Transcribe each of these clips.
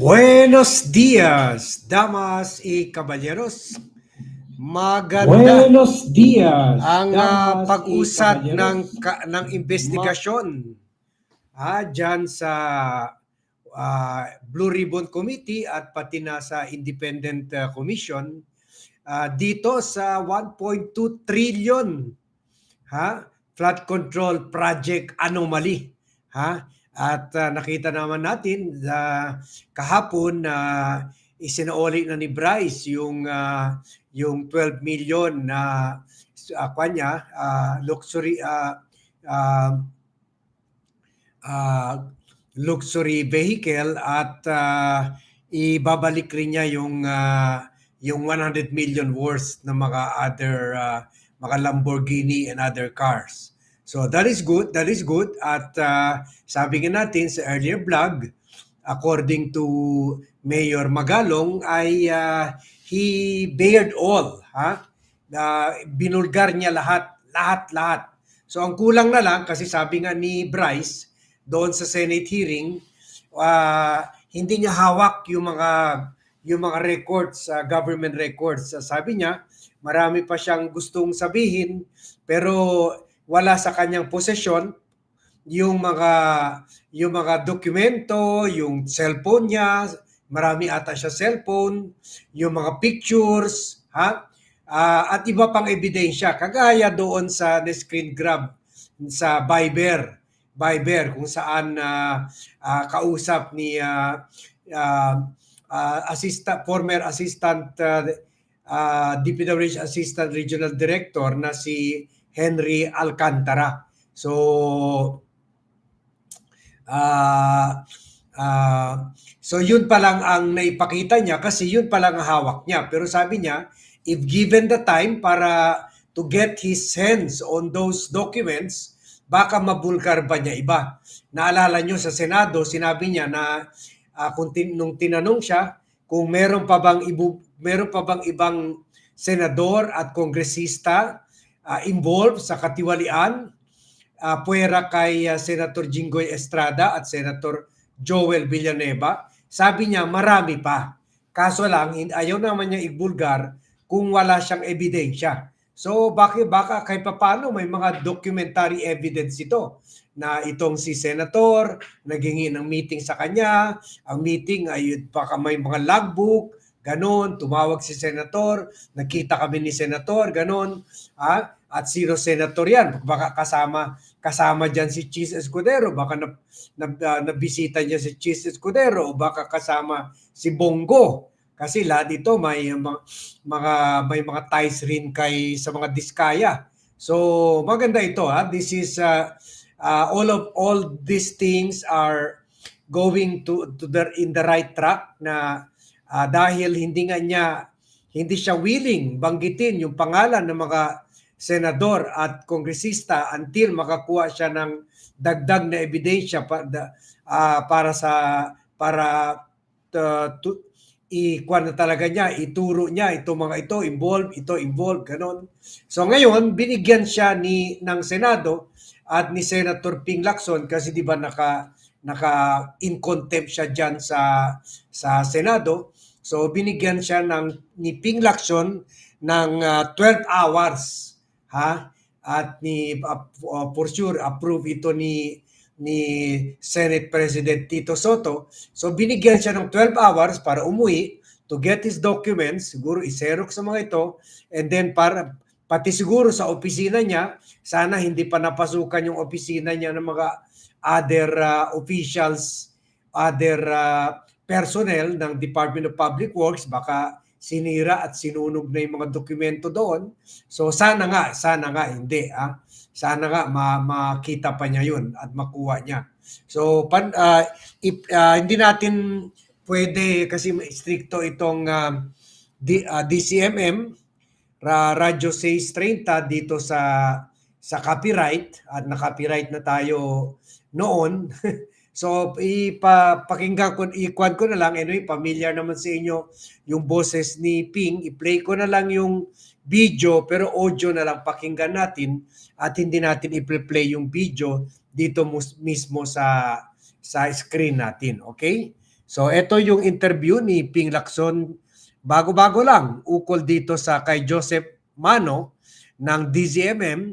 Buenos días, damas y caballeros. Maganda Buenos días. ang pag-usad caballeros. ng ka- ng investigasyon ah diyan sa ah, Blue Ribbon Committee at pati na sa Independent ah, Commission ah, dito sa 1.2 trillion ha flood control project anomaly ha at ah, nakita naman natin ah, kahapon na isinauli na ni Bryce yung ah, yung 12 million na uh, kanya ah, luxury ah, ah, ah, luxury vehicle at ah, ibabalik rin niya yung ah, yung 100 million worth ng mga other ah, mga Lamborghini and other cars. So that is good, that is good. At ah, sabi nga natin sa earlier vlog according to Mayor Magalong ay ah, he bared all ha? Na binulgar niya lahat lahat lahat. So ang kulang na lang kasi sabi nga ni Bryce doon sa Senate hearing ah, hindi niya hawak yung mga yung mga records ah, government records. Ah, sabi niya marami pa siyang gustong sabihin pero wala sa kanyang posesyon yung mga yung mga dokumento, yung cellphone niya, marami ata siya cellphone, yung mga pictures, ha? Ah, at iba pang ebidensya kagaya doon sa screen grab sa Viber. Viber kung saan ah, ah, kausap ni ah, ah, ah, assistant former assistant uh, DPWH assistant regional director na si Henry Alcantara. So Ah, ah, so yun pa lang ang naipakita niya kasi yun pa lang ang hawak niya. Pero sabi niya, if given the time para to get his hands on those documents, baka mabulgar ba niya iba. Naalala niyo sa Senado, sinabi niya na ah, kung tin- nung tinanong siya kung meron pa bang ibu, meron pa bang ibang senador at kongresista ah, involved sa katiwalian uh, puwera kay uh, Senator Jinggoy Estrada at Senator Joel Villanueva. Sabi niya marami pa. Kaso lang ayaw naman niya ibulgar kung wala siyang ebidensya. So bakit baka kahit papaano may mga documentary evidence ito na itong si senator naghingi ng meeting sa kanya, ang meeting ay baka may mga logbook, ganon, tumawag si senator, nakita kami ni senator, ganon, ah, at sino senator yan, baka kasama kasama diyan si Cheese Escudero, baka na, na, ah, nabisita niya si Cheese Escudero o baka kasama si Bongo. Kasi lahat ito may mga, mga may mga ties rin kay sa mga diskaya. So maganda ito ha. This is uh, uh, all of all these things are going to to the in the right track na ah, dahil hindi nga niya hindi siya willing banggitin yung pangalan ng mga senador at kongresista until makakuha siya ng dagdag na ebidensya pa, ah, para sa para uh, tu, ikuan na talaga niya, ituro niya ito mga ito involved, ito involved, ganon. So ngayon binigyan siya ni ng Senado at ni Senator Ping Lacson kasi di ba naka naka in contempt siya diyan sa sa Senado. So binigyan siya ng ni Ping Lacson ng ah, 12 hours ha? At ni uh, for sure approve ito ni ni Senate President Tito Soto. So binigyan siya ng 12 hours para umuwi to get his documents, siguro iserok sa mga ito. And then para pati siguro sa opisina niya, sana hindi pa napasukan yung opisina niya ng mga other uh, officials, other uh, personnel ng Department of Public Works, baka sinira at sinunog na yung mga dokumento doon. So sana nga, sana nga hindi ah. Sana nga ma- makita pa niya 'yun at makuha niya. So pan ah, if, ah, hindi natin pwede kasi stricto itong ah, D- ah, DCMM ra Radyo 630 dito sa sa copyright at na-copyright na tayo noon. So, ipapakinggan ko, ikwan ko na lang. Anyway, familiar naman sa inyo yung boses ni Ping. I-play ko na lang yung video, pero audio na lang pakinggan natin at hindi natin i-play yung video dito mismo sa sa screen natin. Okay? So, ito yung interview ni Ping Lacson. Bago-bago lang, ukol dito sa kay Joseph Mano ng DZMM,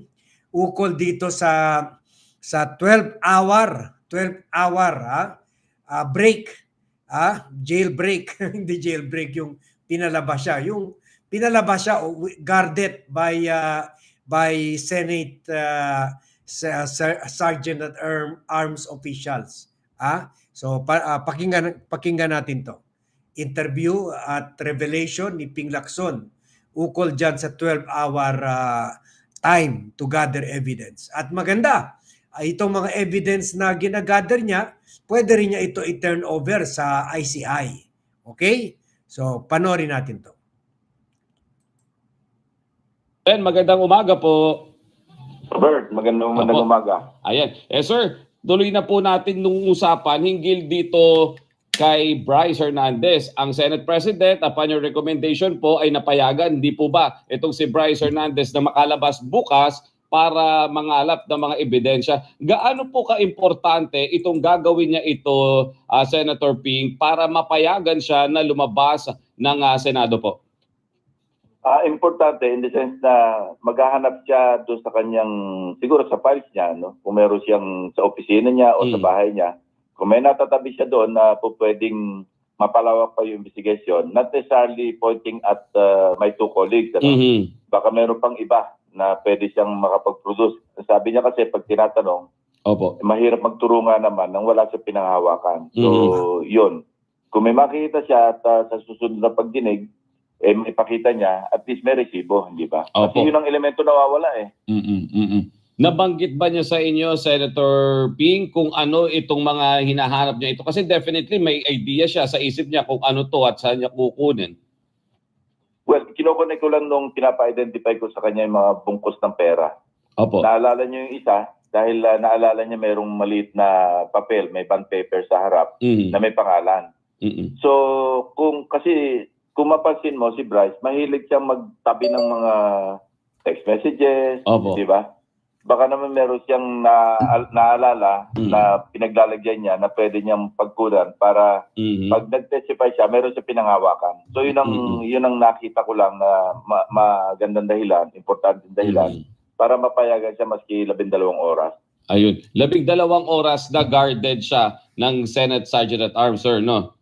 ukol dito sa sa 12-hour 12-hour ah, uh, break, ah, jail break, hindi jail break yung pinalabas siya. Yung pinalabas siya oh, o guarded by uh, by Senate uh, Sergeant at Arms officials. Ah, so pa, uh, pakinggan pakinggan natin 'to. Interview at revelation ni Ping Lacson ukol dyan sa 12-hour uh, time to gather evidence. At maganda, itong mga evidence na ginagather niya, pwede rin niya ito i-turn over sa ICI. Okay? So, panoorin natin to. Ben, magandang umaga po. Robert, magandang magandang umaga. Ayan. Eh sir, tuloy na po natin nung usapan hinggil dito kay Bryce Hernandez. Ang Senate President, upon your recommendation po, ay napayagan. Hindi po ba itong si Bryce Hernandez na makalabas bukas para mangalap ng mga ebidensya. Gaano po ka-importante itong gagawin niya ito, ah, Senator Ping, para mapayagan siya na lumabas ng ah, Senado po? Ah, importante in the sense na maghahanap siya doon sa kanyang siguro sa files niya, no? Kung meron siyang sa opisina niya o sa Mm. bahay niya. Kung may natatabi siya doon na po pwedeng mapalawak pa yung investigation, not necessarily pointing at uh, my two colleagues. Ano? Mhm. Baka meron pang iba na pwede siyang makapag-produce. Sabi niya kasi pag tinatanong, Opo. eh, mahirap magturo nga naman nang wala siyang pinanghawakan. So, yun. Kung may makikita siya at ah, sa susunod na pagdinig, eh may pakita niya, at least may resibo, hindi ba? Opo. Kasi yun ang elemento na wawala eh. Mm-mm, mm-mm. Nabanggit ba niya sa inyo, Senator Ping, kung ano itong mga hinahanap niya ito? Kasi definitely may idea siya sa isip niya kung ano to at saan niya kukunin. Well, kinokonek ko lang nung pinapa-identify ko sa kanya yung mga bungkos ng pera. Opo. Naalala niyo yung isa, dahil ah, naalala niya mayroong maliit na papel, may bond paper sa harap Mm, na may pangalan. mm-mm. So, kung kasi kung mapansin mo si Bryce, mahilig siyang magtabi ng mga text messages, Opo. di ba? Baka naman meron siyang na, naalala Mm. na pinaglalagyan niya na pwede niyang pagkunan para Mhm. pag nag-testify siya, meron siya pinanghawakan. So yun ang Mm. yun ang nakita ko lang na ma- magandang dahilan, importanteng dahilan Mhm. para mapayagan siya maski labindalawang oras. Ayun. Labing dalawang oras na guarded siya ng Senate Sergeant at Arms, sir, no?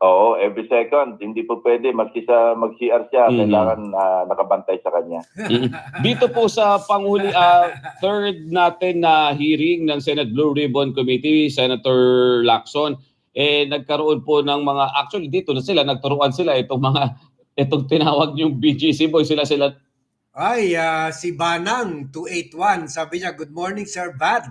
Oo, every second. Hindi po pwede. Maski sa mag-CR siya, Mm. kailangan ah, nakabantay sa kanya. Mhm. Dito po sa panghuli, ah, third natin na hearing ng Senate Blue Ribbon Committee, Senator Lacson, eh nagkaroon po ng mga, actually dito na sila, nagturuan sila itong mga, itong tinawag yung BGC boy, sila sila Ay, ah, si Banang 281, sabi niya, Good morning, Sir Bad.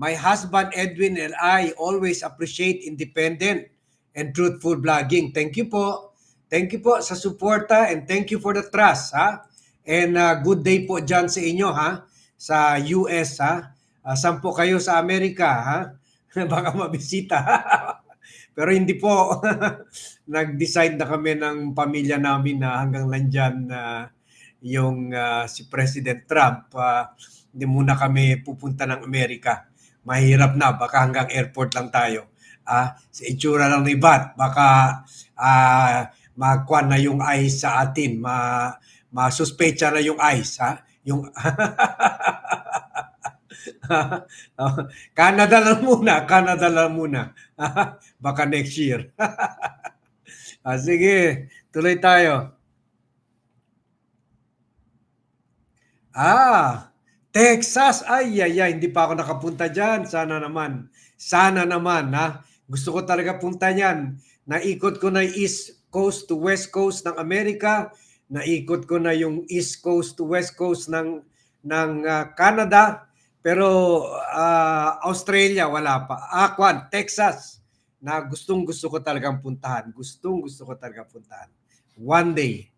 My husband Edwin and I always appreciate independent and truthful blogging. Thank you po. Thank you po sa suporta and thank you for the trust, ha? And ah, good day po dyan sa inyo, ha? Sa US, ha? Ah, saan po kayo sa Amerika, ha? Baka mabisita. Pero hindi po. Nag-decide na kami ng pamilya namin na hanggang nandyan na yung ah, si President Trump, ah, hindi muna kami pupunta ng Amerika. Mahirap na, baka hanggang airport lang tayo. Ah, sa itsura lang ni Bat, baka ah, makuha na yung ice sa atin, ma masuspecha na yung ice, ha? Yung Canada lang muna, Canada lang muna. baka next year. ah, sige, tuloy tayo. Ah, Texas. Ay, ay, ay, hindi pa ako nakapunta dyan. Sana naman. Sana naman, ha? Gusto ko talaga punta niyan. Naikot ko na East Coast to West Coast ng Amerika. Naikot ko na yung East Coast to West Coast ng ng ah, Canada. Pero ah, Australia wala pa. Ah, Texas na gustong gusto ko talagang puntahan. Gustong gusto ko talagang puntahan. One day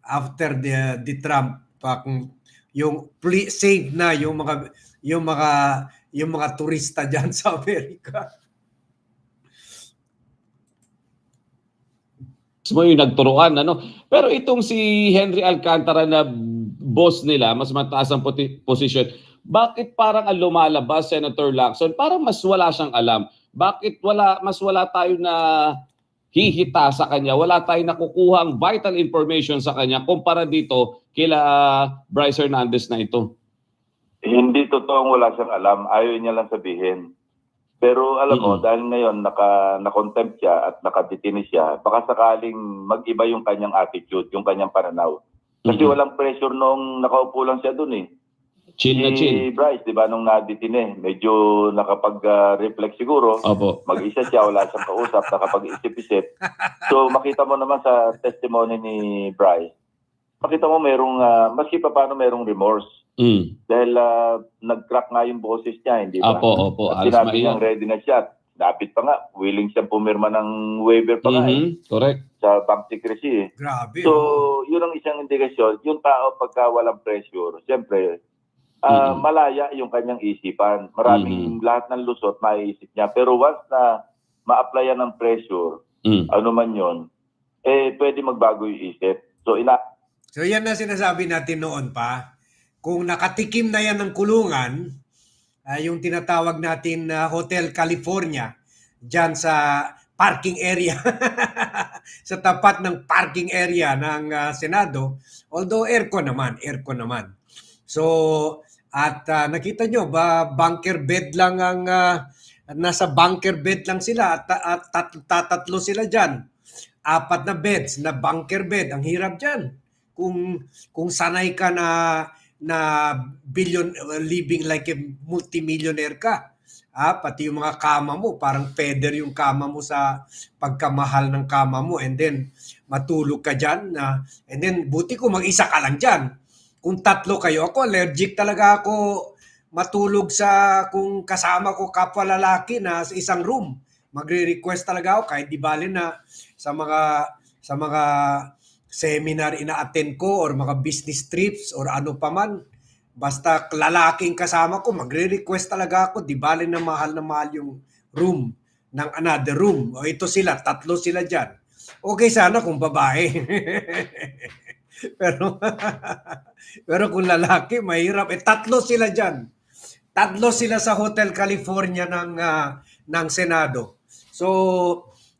after the the Trump pa kung yung safe na yung mga yung mga yung mga turista diyan sa Amerika. Mo yung nagturuan, ano? Pero itong si Henry Alcantara na boss nila, mas mataas ang posisyon, bakit parang ang lumalabas, Senator Lacson, parang mas wala siyang alam. bakit wala mas wala tayo na hihita sa kanya, wala tayong nakukuha ang vital information sa kanya kumpara dito kila Bryce Hernandez na ito. Hindi totoong wala siyang alam. Ayaw niya lang sabihin. Pero alam mo, Mm-mm. dahil ngayon naka, na-contempt siya at nakadetine siya, baka sakaling mag-iba yung kanyang attitude, yung kanyang pananaw. Kasi Mm-mm. walang pressure nung nakaupo lang siya dun eh. Chill na si chill. Bryce, di ba, nung nadetine, medyo nakapag-reflect siguro. Opo. Mag-isa siya, wala siyang kausap, nakapag-isip-isip. So makita mo naman sa testimony ni Bryce, makita mo merong, ah, maski pa paano merong remorse. Mm. Dahil ah, nag-crack nga yung boses niya, hindi ba? Opo, opo. At Alas sinabi niyang ready na siya. Dapat pa nga, willing siyang pumirma ng waiver pa nga eh, Mhm, Correct. sa bank secrecy eh. Grabe. So, oh. yun ang isang indikasyon. Yung tao pagka walang pressure, siyempre, ah, Mhm. malaya yung kanyang isipan. Maraming Mhm. lahat ng lusot maiisip niya. Pero once na ma-applyan ng pressure, Mm. ano man yun, eh pwede magbago yung isip. So, ina So yan na sinasabi natin noon pa. Kung nakatikim na yan ng kulungan, ah, yung tinatawag natin na Hotel California, dyan sa parking area, sa tapat ng parking area ng ah, Senado, although aircon naman, aircon naman. So, at ah, nakita nyo ba, bunker bed lang ang, ah, nasa bunker bed lang sila at, at tat- tatatlo sila dyan. Apat na beds na bunker bed. Ang hirap dyan kung kung sanay ka na na billion uh, living like a multimillionaire ka. Ah, pati yung mga kama mo, parang feather yung kama mo sa pagkamahal ng kama mo and then matulog ka dyan na and then buti ko mag-isa ka lang dyan. Kung tatlo kayo, ako allergic talaga ako matulog sa kung kasama ko kapwa lalaki na sa isang room. Magre-request talaga ako kahit di bali na sa mga sa mga seminar ina-attend ko or mga business trips or ano pa man. Basta lalaking kasama ko, magre-request talaga ako. Di bali na mahal na mahal yung room ng another room. O ito sila, tatlo sila dyan. Okay sana kung babae. pero pero kung lalaki, mahirap. Eh, tatlo sila dyan. Tatlo sila sa Hotel California ng ah, ng Senado. So,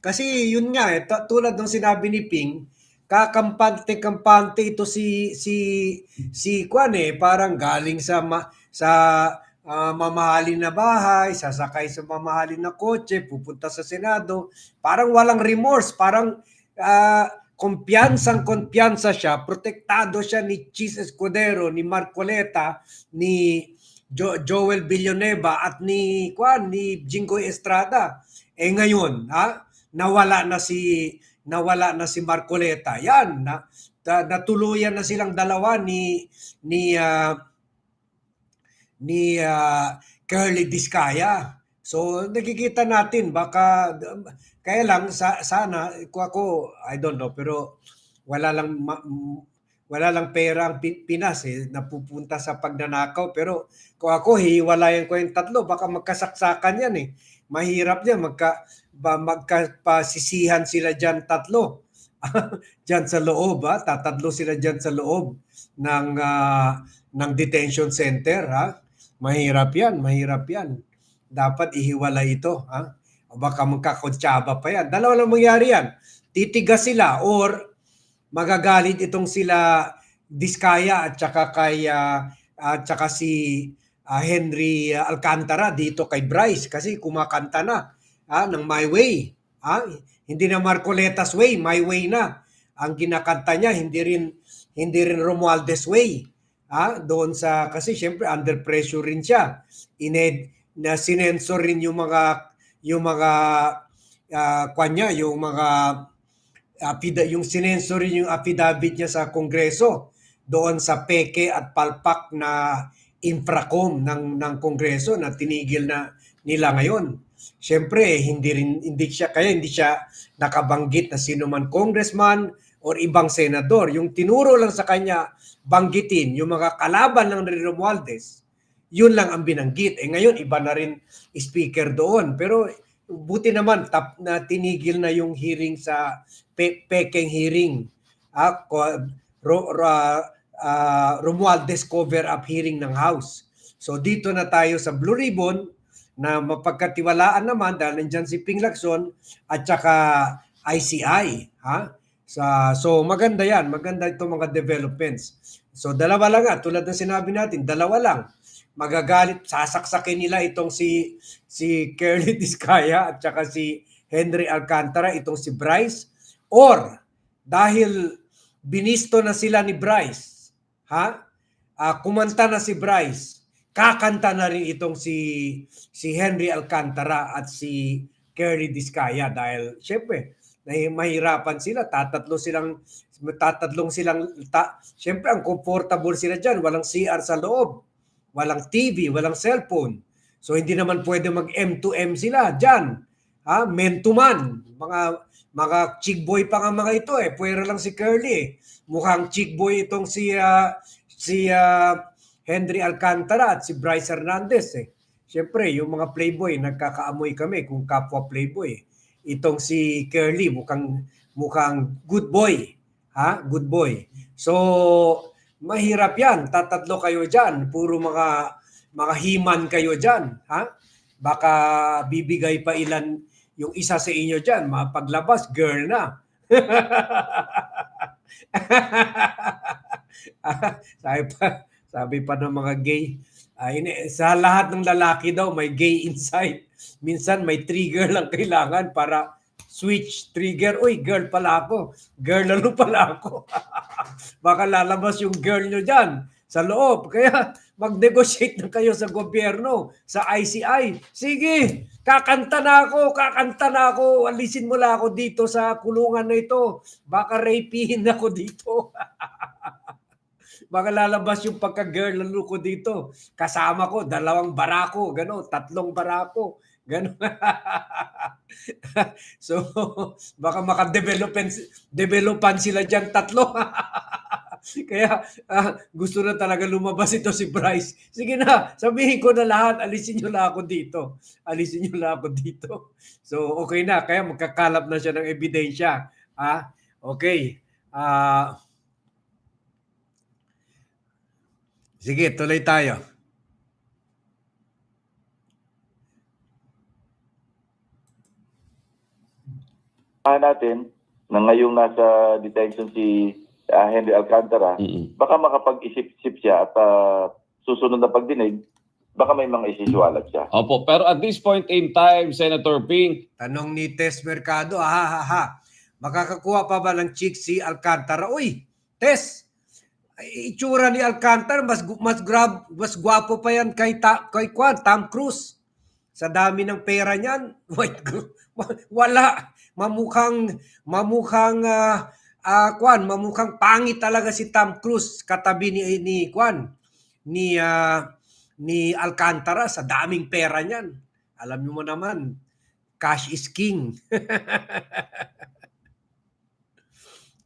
kasi yun nga eh, tulad ng sinabi ni Ping, kakampante-kampante ito si si si Kwan eh, parang galing sa ma, sa ah, mamahalin na bahay, sasakay sa mamahalin na kotse, pupunta sa Senado, parang walang remorse, parang ah, kumpiyansang kumpiyansa siya, protektado siya ni Chis Escudero, ni Marcoleta, ni Jo- Joel Villanueva at ni Kwan, ni Jingoy Estrada. Eh ngayon, ha, nawala na si nawala na si Marcoleta. Yan, na, na- natuluyan na silang dalawa ni ni ah, ni ah, Curly Discaya. So nakikita natin baka kaya lang sa, sana kung ako I don't know pero wala lang ma- wala lang pera ang Pi- Pinas eh napupunta sa pagnanakaw pero kung ako hiwalayan ko yung tatlo baka magkasaksakan yan eh mahirap yan magka ba, magkapasisihan sila diyan tatlo? Diyan sa loob ha? Tatatlo sila diyan sa loob ng ah, ng detention center ha? Mahirap yan mahirap yan. Dapat ihiwalay ito ha? O baka magkakutsaba pa yan. Dalawa lang mangyari yan. Titigas sila or magagalit itong sila Diskaya at saka kay ah, at saka si ah, Henry Alcantara dito kay Bryce kasi kumakanta na ah, ng My Way. Ah, hindi na Marcoletas Way, My Way na. Ang kinakanta niya hindi rin hindi rin Romualdez Way. Ah, doon sa kasi syempre under pressure rin siya. Ined na sinensor rin yung mga yung mga ah, kanya, yung mga apida, yung sinensor rin yung affidavit niya sa Kongreso doon sa peke at palpak na infracom ng ng Kongreso na tinigil na nila ngayon. Siyempre, hindi rin hindi siya kaya hindi siya nakabanggit na sino man congressman or ibang senador. Yung tinuro lang sa kanya banggitin yung mga kalaban ng Romualdez, yun lang ang binanggit. Eh ngayon iba na rin speaker doon. Pero buti naman tap na tinigil na yung hearing sa pe- pekeng hearing. Ah, ro, ra- ah, Romualdez cover up hearing ng House. So dito na tayo sa Blue Ribbon na mapagkatiwalaan naman dahil nandyan si Ping Lacson at saka ICI. Ha? Sa, so maganda yan, maganda itong mga developments. So dalawa lang nga, tulad ng sinabi natin, dalawa lang. Magagalit, sasaksakin nila itong si si Curly Discaya at saka si Henry Alcantara, itong si Bryce. Or, dahil binisto na sila ni Bryce, ha? Ah, kumanta na si Bryce, kakanta na rin itong si si Henry Alcantara at si Curly Discaya dahil syempre mahirapan sila, tatatlo silang tatatlong silang ta, syempre ang comfortable sila diyan, walang CR sa loob, walang TV, walang cellphone. So hindi naman pwede mag M2M sila diyan. Ha, men to man. Mga mga chick boy pa nga mga ito eh. Pwera lang si Curly. eh. Mukhang chick boy itong si ah, si ah, Henry Alcantara at si Bryce Hernandez eh. Siyempre, yung mga playboy, nagkakaamoy kami kung kapwa playboy. Itong si Curly, mukhang, mukhang good boy. Ha? Good boy. So, mahirap yan. Tatatlo kayo dyan. Puro mga, mga himan kayo dyan. Ha? Baka bibigay pa ilan yung isa sa inyo dyan. Mapaglabas, girl na. sabi pa, sabi pa ng mga gay, ah, ini- sa lahat ng lalaki daw may gay inside. Minsan may trigger lang kailangan para switch trigger. Uy, girl pala ako. Girl lalo pala ako. Baka lalabas yung girl nyo dyan sa loob. Kaya mag-negotiate na kayo sa gobyerno, sa ICI. Sige, kakanta na ako, kakanta na ako. Alisin mo lang ako dito sa kulungan na ito. Baka rapihin ako dito. Baka lalabas yung pagka-girl lalo ko dito. Kasama ko, dalawang barako, gano, tatlong barako. Gano. so, baka makadevelopan developan sila diyan tatlo. Kaya ah, gusto na talaga lumabas ito si Bryce. Sige na, sabihin ko na lahat, alisin niyo lang ako dito. Alisin niyo lang ako dito. So, okay na. Kaya magkakalap na siya ng ebidensya. Ah, okay. Ah, sige, tuloy tayo. Ah, natin na ngayong nasa detention si ah, Henry Alcantara, Mm-mm. baka makapag-isip-isip siya at ah, susunod na pagdinig, baka may mga isisiwalat siya. Opo, pero at this point in time, Senator Ping, Tanong ni Tess Mercado, ha ha ha. Makakakuha pa ba ng chick si Alcantara? Uy, Tess, itsura ni Alcantara mas mas grab mas gwapo pa yan kay ta, kay Kwan, Tom Cruise. Sa dami ng pera niyan, wait, wala mamukhang mamukhang ah, ah, Kwan, mamukhang pangit talaga si Tom Cruise katabi ni ni Kwan ni ah, ni Alcantara sa daming pera niyan. Alam niyo mo naman, cash is king.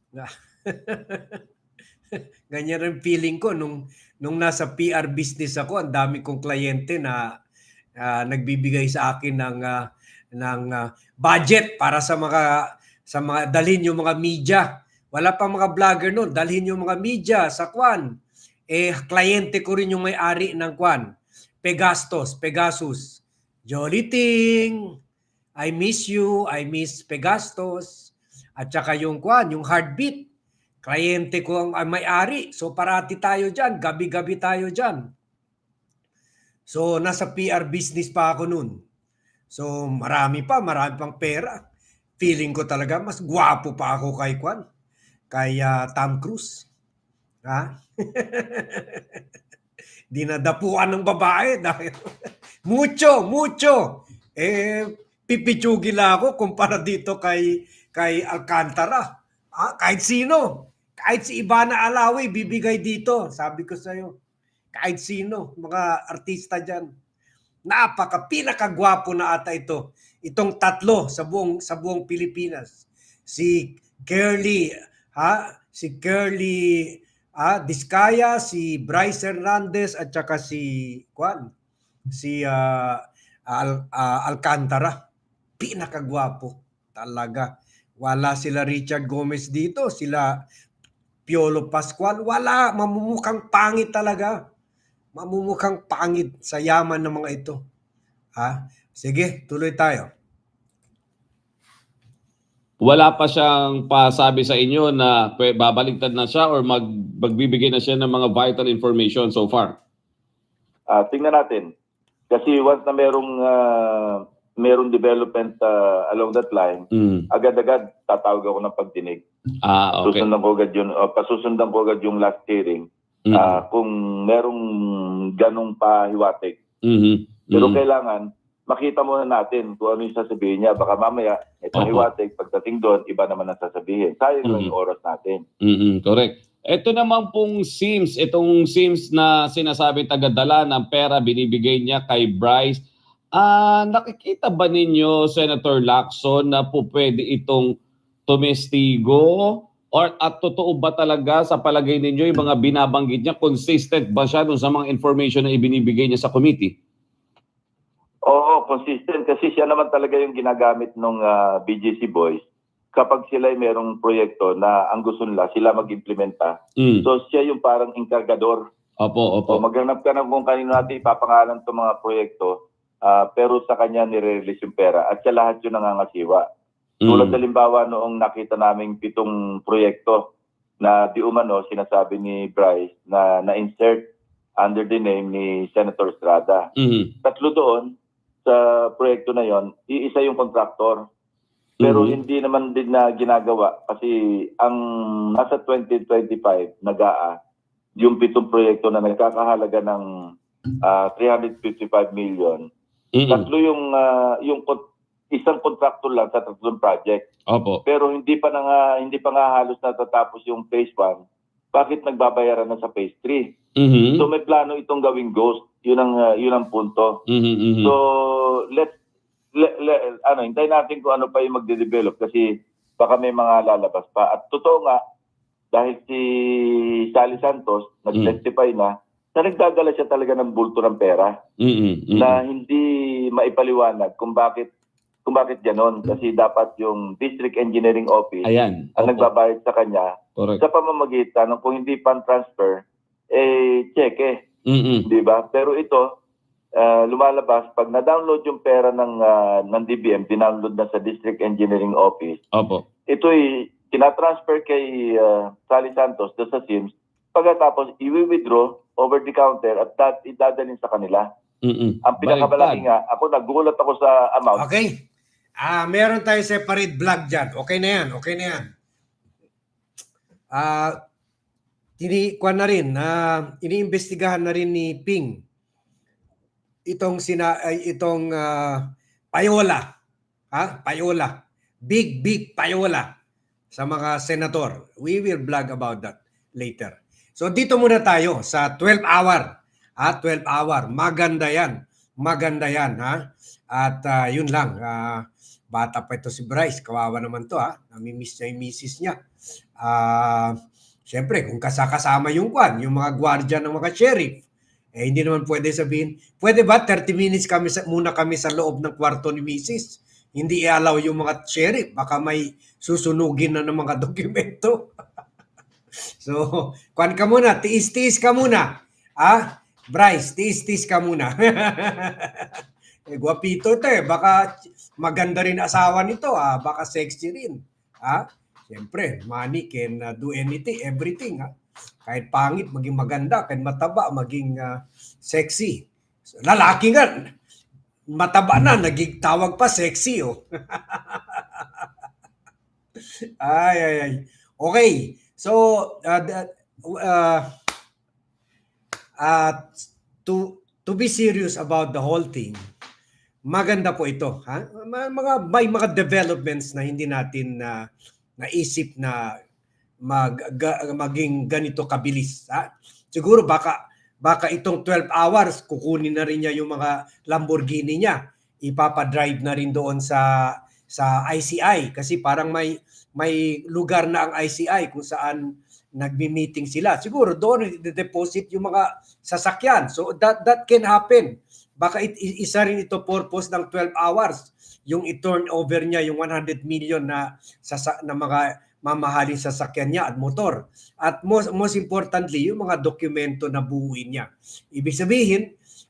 Ganyan rin feeling ko nung nung nasa PR business ako, ang dami kong kliyente na ah, nagbibigay sa akin ng ah, ng ah, budget para sa mga sa mga dalhin yung mga media. Wala pa mga vlogger noon, dalhin yung mga media sa Kwan. Eh kliyente ko rin yung may-ari ng Kwan. Pegastos, Pegasus. Jolly Ting, I miss you, I miss Pegastos. At saka yung Kwan, yung heartbeat. Kliyente ko ang, may-ari. So parati tayo dyan, gabi-gabi tayo dyan. So nasa PR business pa ako nun. So marami pa, marami pang pera. Feeling ko talaga mas gwapo pa ako kay Kwan. Kay ah, Tom Cruise. Ha? Dinadapuan ng babae dahil mucho, mucho. Eh, pipichugi lang ako kumpara dito kay kay Alcantara. Ah, kahit sino. Kahit si Ivana Alawi, bibigay dito. Sabi ko sa'yo. Kahit sino. Mga artista dyan. Napaka, pinakagwapo na ata ito. Itong tatlo sa buong, sa buong Pilipinas. Si Curly, ha? Si Curly ah, Discaya, si Bryce Hernandez, at saka si, Kwan, si ah, Al, ah, Alcantara. Pinakagwapo. Talaga. Wala sila Richard Gomez dito. Sila Piolo Pascual. Wala. Mamumukhang pangit talaga. Mamumukhang pangit sa yaman ng mga ito. Ha? Sige, tuloy tayo. Wala pa siyang pasabi sa inyo na babaliktad na siya or mag, magbibigay na siya ng mga vital information so far. Ah, tingnan natin. Kasi once na merong ah, merong development ah, along that line, Mm. agad-agad tatawag ako ng pagdinig. Ah, okay. Susundan ko agad yun, o pasusundan ko agad yung last hearing Mm. ah, kung merong ganong pahiwatig. Mhm. Pero Mhm. kailangan makita muna natin kung ano yung sasabihin niya. Baka mamaya, itong Opo. hiwatig, pagdating doon, iba naman ang sasabihin. Sayang lang Mhm. yung oras natin. mm correct. Ito naman pong Sims, itong Sims na sinasabi tagadala ng pera binibigay niya kay Bryce. Ah, nakikita ba ninyo Senator Lacson na po pwede itong tumestigo or at totoo ba talaga sa palagay ninyo yung mga binabanggit niya consistent ba siya dun sa mga information na ibinibigay niya sa committee? Oo, consistent. Kasi siya naman talaga yung ginagamit ng BGC Boys kapag sila ay merong proyekto na ang gusto nila, sila mag-implementa. Mm. So siya yung parang enkargador. Opo, opo. O maghanap ka ng kung kanino natin ipapangalan itong mga proyekto, ah, pero sa kanya nire-release yung pera at siya lahat yung nangangasiwa. Tulad Mm. halimbawa noong nakita naming pitong proyekto na di umano sinasabi ni Bryce na na-insert under the name ni Senator Estrada. Mhm. Tatlo doon sa proyekto na yon, iisa yung contractor. Pero Mhm. hindi naman din na ginagawa kasi ang nasa 2025 nagaa yung pitong proyekto na nagkakahalaga ng ah, 355 million. Mhm. Tatlo yung ah, yung isang contractor lang sa tatlong project. Opo. Pero hindi pa na nga, hindi pa nga halos natatapos yung phase 1. Bakit nagbabayaran na sa phase 3? Mhm. So may plano itong gawing ghost. Yun ang ah, yun ang punto. Mhm, mhm. So let's le, le- ano, hintayin natin kung ano pa yung magde-develop kasi baka may mga lalabas pa. At totoo nga dahil si Sally Santos nag-testify na na nagdadala siya talaga ng bulto ng pera Mhm, mhm. na hindi maipaliwanag kung bakit kung bakit ganon kasi dapat yung District Engineering Office Ayan. ang Opo. nagbabayad sa kanya Correct. sa pamamagitan ng kung hindi pan transfer eh cheque Mhm. di ba pero ito ah, lumalabas pag na-download yung pera ng ah, ng DBM dinownload na sa District Engineering Office Opo. ito ay tinatransfer kay ah, Sally Santos doon sa SIMS pagkatapos i-withdraw over the counter at that idadalhin sa kanila Mhm. ang pinakamalaki nga ako nagulat ako sa amount Okay. Ah, meron tayo separate vlog diyan. Okay na 'yan. Okay na 'yan. Ah, tini kuan na rin na iniimbestigahan na rin ni Ping itong sina ay, itong ah, payola. Ha? Payola. Big big payola sa mga senator. We will blog about that later. So dito muna tayo sa 12 hour. Ha? 12 hour. Maganda 'yan. Maganda 'yan, ha? At ah, yun lang, ah, bata pa ito si Bryce, kawawa naman to ha, namimiss niya yung misis niya. Ah, Siyempre, kung kasakasama yung kwan, yung mga gwardya ng mga sheriff, eh hindi naman pwede sabihin, pwede ba 30 minutes kami sa, muna kami sa loob ng kwarto ni misis? Hindi i-allow yung mga sheriff, baka may susunugin na ng mga dokumento. So, kwan ka muna, tiis-tiis ka muna. Ah, Bryce, tiis-tiis ka muna. eh, guwapito to eh. Baka maganda rin asawa nito ah. Baka sexy rin. Ah, Siyempre, money can uh, do anything, everything. Ha? Kahit pangit, maging maganda. Kahit mataba, maging uh, sexy. So, lalaki nga, mataba na, naging tawag pa sexy. Oh. ay, ay, ay. Okay. So, uh, that- uh, uh, to to be serious about the whole thing, maganda po ito, ha? Mga may mga developments na hindi natin na naisip na mag ga- maging ganito kabilis, ha? Siguro baka baka itong 12 hours kukunin na rin niya yung mga Lamborghini niya. Ipapadrive na rin doon sa sa ICI kasi parang may may lugar na ang ICI kung saan nagmi-meeting sila. Siguro doon i-deposit yung mga sasakyan. So that that can happen. Baka it, isa rin ito purpose ng 12 hours yung i-turn over niya yung 100 million na sasa, na mga mamahaling sasakyan niya at motor. At most, most importantly, yung mga dokumento na buuin niya. Ibig sabihin,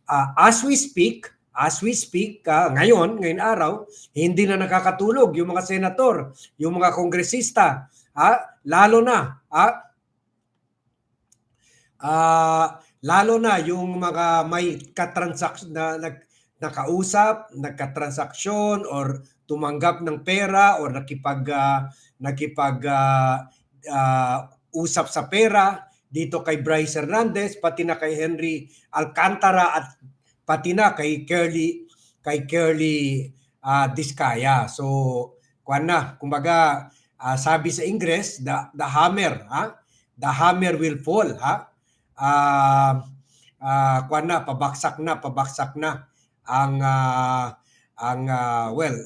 ah, as we speak, as we speak, ah, ngayon, ngayon araw, hindi na nakakatulog yung mga senator, yung mga kongresista, ah, lalo na, ah, ah, lalo na yung mga may katransaksyon na nag, nakausap, nagkatransaksyon or tumanggap ng pera or nakipag ah, nakipag ah, ah, usap sa pera dito kay Bryce Hernandez pati na kay Henry Alcantara at pati na kay Curly kay Curly ah, Discaya. So kuan na kumbaga ah, sabi sa Ingles the the hammer ha? The hammer will fall ha? Ah ah, kuan na pabaksak na pabaksak na ang ah, ang ah, well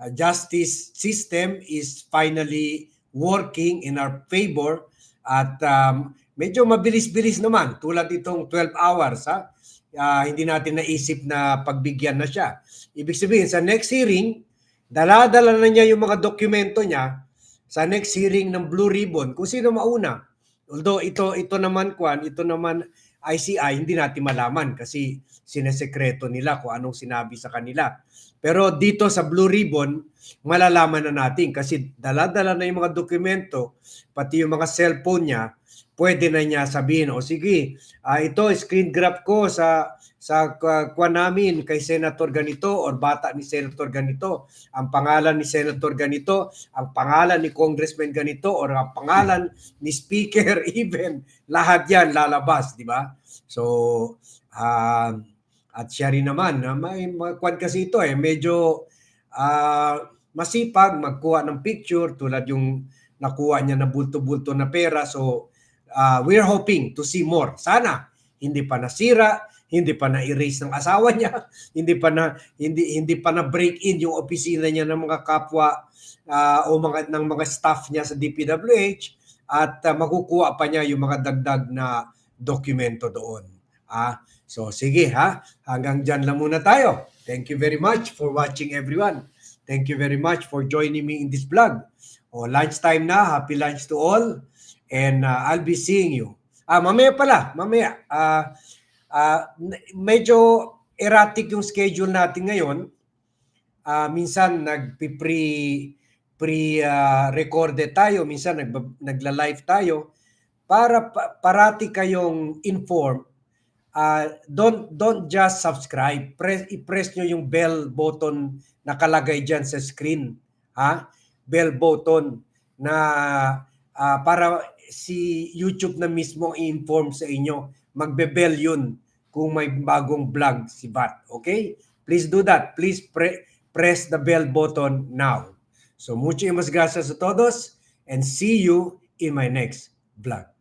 uh, justice system is finally working in our favor at um, medyo mabilis-bilis naman tulad itong 12 hours ha Ah, hindi natin naisip na pagbigyan na siya. Ibig sabihin sa next hearing dala-dala na niya yung mga dokumento niya sa next hearing ng Blue Ribbon kung sino mauna. Although ito ito naman kwan ito naman ICI hindi natin malaman kasi sinesekreto nila kung anong sinabi sa kanila. Pero dito sa Blue Ribbon, malalaman na natin kasi dala-dala na yung mga dokumento, pati yung mga cellphone niya, pwede na niya sabihin, o sige, ah, ito screen grab ko sa sa kwa kwa namin kay Senator ganito or bata ni Senator ganito, ang pangalan ni Senator ganito, ang pangalan ni Congressman ganito or ang pangalan ni Speaker even, lahat yan lalabas, di ba? So, um, at siya rin naman, na may mga kwan kasi ito eh, medyo ah, masipag magkuha ng picture tulad yung nakuha niya na bulto-bulto na pera. So, ah, we're hoping to see more. Sana hindi pa nasira, hindi pa na-erase ng asawa niya, hindi pa na hindi hindi pa na break in yung opisina niya ng mga kapwa ah, o mga ng mga staff niya sa DPWH at ah, makukuha pa niya yung mga dagdag na dokumento doon. Ah, so sige ha, hanggang diyan lang muna tayo. Thank you very much for watching everyone. Thank you very much for joining me in this vlog. O lunchtime na, happy lunch to all and ah, I'll be seeing you. Ah, mamaya pala, mamaya. Ah, ah, medyo erratic yung schedule natin ngayon. Ah, minsan nagpi-pre pre ah, recorded tayo, minsan nag nagla-live tayo para pa- parati kayong informed. Ah, don't don't just subscribe. Press i-press nyo yung bell button nakalagay diyan sa screen, ha? Bell button na ah, para si YouTube na mismo i-inform sa inyo. Magbe-bell yun kung may bagong vlog si Bat. Okay? Please do that. Please pre- press the bell button now. So, muchas gracias a todos and see you in my next vlog.